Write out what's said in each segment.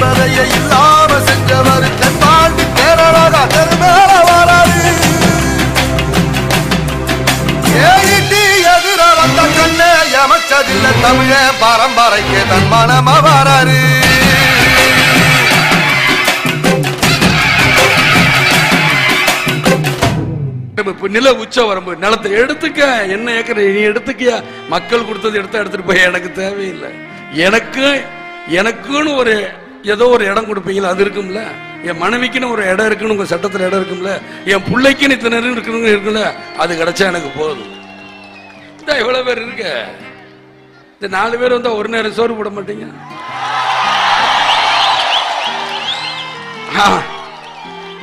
என்பதையே இல்லாம செஞ்சவர் தென்பாண்டி கேரளாக தெருமேல வராது. எதிர வந்த கண்ணே எமச்சதில்லை தமிழ பரம்பரைக்கு தன் மனம வராரு நில உச்ச வரம்பு நிலத்தை எடுத்துக்க என்ன ஏக்கர் நீ எடுத்துக்கியா? மக்கள் கொடுத்தது எடுத்து எடுத்துட்டு போய் எனக்கு தேவையில்லை. எனக்கு எனக்குன்னு ஒரு ஏதோ ஒரு இடம் கொடுப்பீங்களா? அது இருக்கும்ல. என் மனைவிக்குன்னு ஒரு இடம் இருக்குன்னு உங்க சட்டத்தில் இடம் இருக்கும்ல. என் பிள்ளைக்குன்னு இத்தனை நேரம் இருக்கணும் இருக்குல்ல அது கிடைச்சா எனக்கு போதும். இந்த எவ்வளோ பேர் இருக்க. இந்த நாலு பேர் வந்தால் ஒரு நேரம் சோறு போட மாட்டீங்க? ஆ,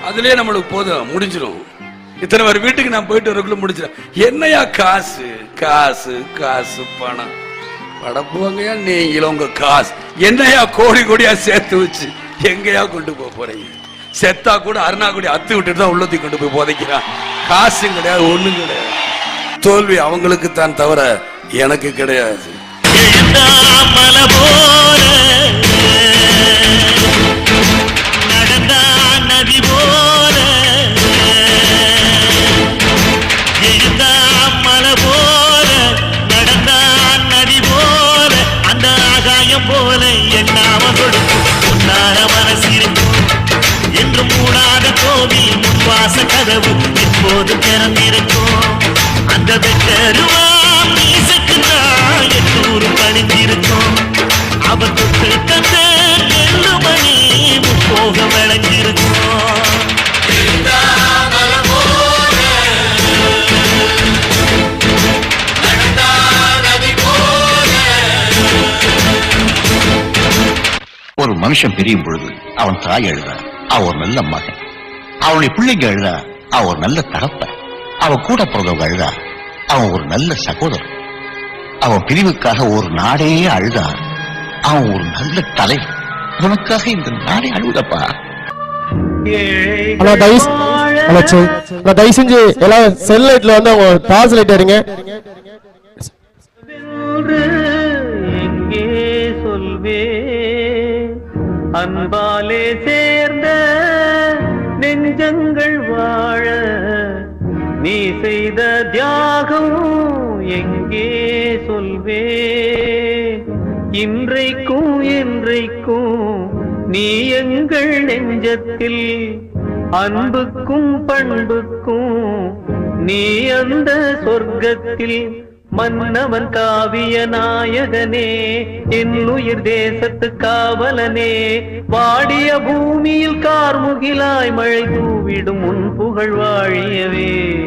அதுலயே நம்மளுக்கு போதும். முடிஞ்சிடும் இத்தனை பேர் வீட்டுக்கு நான் போயிட்டு வரக்குள்ள முடிச்சிடும் என்னையா காசு? காசு காசு பணம். படப்புவாங்கயா நீங்களும் உங்க காசு. என்னையா கோடி கோடியா சேர்த்து வச்சு எங்கயா கொண்டு போக போறீங்க? செத்தா கூட அருணாக்குடி அத்து விட்டுட்டு தான் உள்ளத்தி கொண்டு போய் புதைக்கிறான். காசும் கிடையாது ஒண்ணும் கிடையாது. தோல்வி அவங்களுக்கு தான் தவிர எனக்கு கிடையாது. ஆகாச கதவு எப்போது திறந்திருக்கும். அந்த வெட்டருவாம் மீசக்குதான் எட்டூரு பணிந்திருக்கும் அவர் தொட்டு தந்த நெல்லு மணி போக விளங்கியிருக்கும் ஒரு மனுஷன் பிரியும் பொழுது அவன் தாய் எழுதான் அவன் ஒரு நல்ல மகன். அவனுடைய பிள்ளைங்க எழுதா அவன் ஒரு நல்ல தகப்பன். அவன் கூட பிறந்தவங்க அழுதா அவன் ஒரு நல்ல சகோதரன். அவன் பிரிவுக்காக ஒரு நாடே அழுதா அவன் ஒரு நல்ல தலை. உனக்காக இந்த நாடே அழுதப்பா. சரி அண்ணா தயவு செஞ்சு எல்லாம் செல் லைட்ல வந்து அவங்க டார்ச் லைட் எங்கே சொல்வே அன்பாலே சேர்ந்த நெஞ்சங்கள் வாழ நீ செய்த தியாகம் எங்கே சொல்வே? இன்றைக்கும் என்றைக்கும் நீ எங்கள் நெஞ்சத்தில் அன்புக்கும் பண்புக்கும் நீ அந்த சொர்க்கத்தில் மன்னவன் காவிய நாயகனே என் உயிர் தேசத்து காவலனே. வாடிய பூமியில் கார்முகிலாய் மழை தூவிடும் உன் புகழ் வாழியவே.